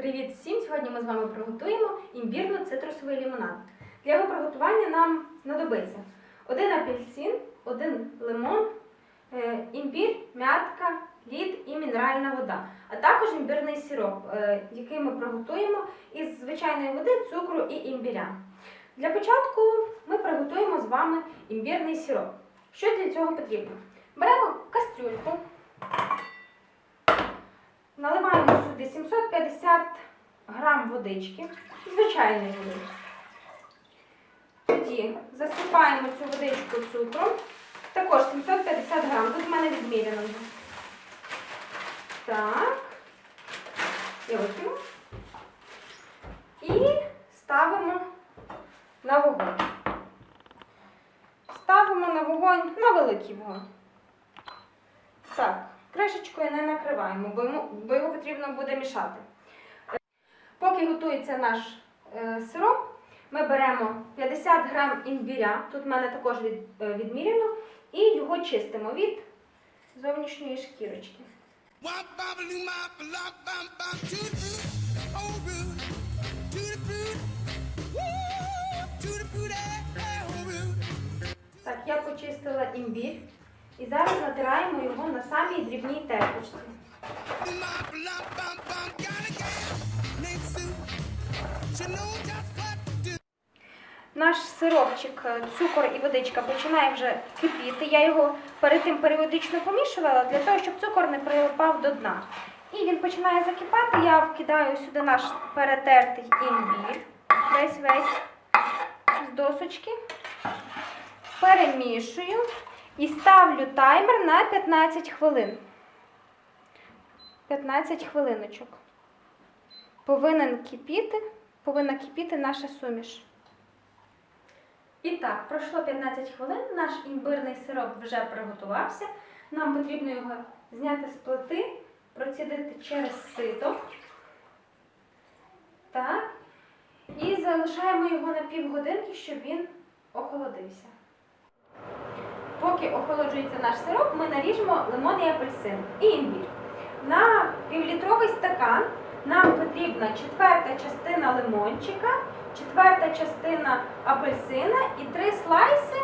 Привіт всім! Сьогодні ми з вами приготуємо імбірно-цитрусовий лимонад. Для його приготування нам знадобиться один апельсин, один лимон, е, імбір, м'ятка, лід і мінеральна вода, а також імбірний сироп, е, який ми приготуємо із звичайної води, цукру і імбіря. Для початку ми приготуємо з вами імбірний сироп. Що для цього потрібно? Беремо кастрюльку. Наливаємо сюди 750 грам водички, звичайної води. Тоді засипаємо цю водичку цукром. Також 750 грам. Тут в мене відміряно. Так. І викину. І ставимо на вогонь. Ставимо на вогонь на великий вогонь. Кришечкою не накриваємо, бо, йому, бо його потрібно буде мішати. Поки готується наш е, сироп, ми беремо 50 грам імбіря, тут в мене також від, е, відміряно, і його чистимо від зовнішньої шкірочки. Так, я почистила імбір і зараз натираємо його на самій дрібній терпочці. Наш сиропчик, е, цукор і водичка починає вже кипіти. Я його перед тим періодично помішувала для того, щоб цукор не прилипав до дна. І він починає закипати. Я вкидаю сюди наш перетертий імбір, весь весь з досочки. Перемішую і ставлю таймер на 15 хвилин. 15 хвилиночок. Повинен кипіти, повинна кипіти наша суміш. І так, пройшло 15 хвилин, наш імбирний сироп вже приготувався. Нам потрібно його зняти з плити, процідити через сито. Так. І залишаємо його на півгодинки, щоб він охолодився. Поки охолоджується наш сироп, ми наріжемо лимон і апельсин і імбір. На півлітровий стакан нам потрібна четверта частина лимончика, четверта частина апельсина і три слайси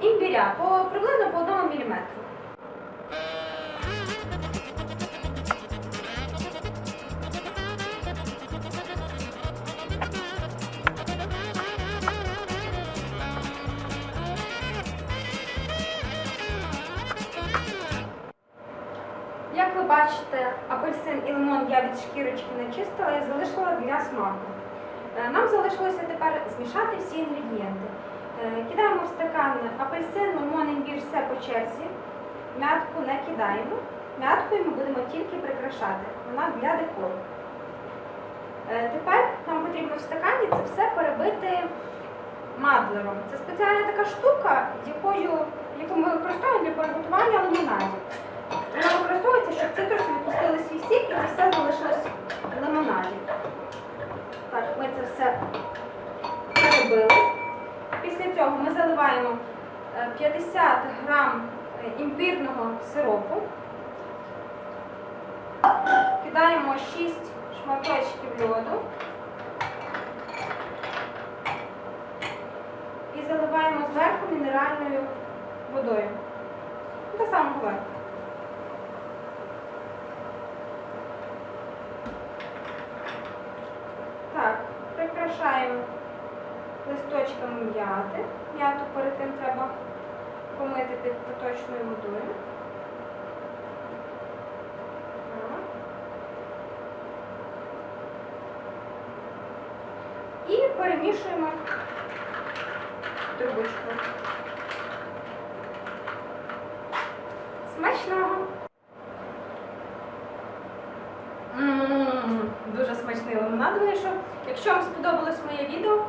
імбіря по приблизно по 1 мм. Бачите, апельсин і лимон я від шкірочки не чистила і залишила для смаку. Е, Нам залишилося тепер змішати всі інгредієнти. Е, Кидаємо в стакан апельсин, лимон, імбір, все по черзі. М'ятку не кидаємо. М'яткою ми будемо тільки прикрашати. Вона для декору. Е, Тепер нам потрібно в стакані це все перебити мадлером. Це спеціальна така штука, яку ми використовуємо для приготування лимонадів. Вона використовується, щоб цитруси відпустили свій сік і це все залишилось в лимонаді. Так, ми це все перебили. Після цього ми заливаємо е, 50 грам е, імбірного сиропу. Кидаємо 6 шматочків льоду. І заливаємо зверху мінеральною водою. До самого верху. Так, прикрашаємо листочками м'яти. М'яту перед тим треба помити під проточною водою. І перемішуємо трубочкою. Смачного! Лимонад. Якщо вам сподобалось моє відео,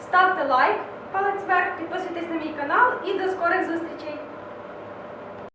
ставте лайк, палець вверх, підписуйтесь на мій канал і до скорих зустрічей!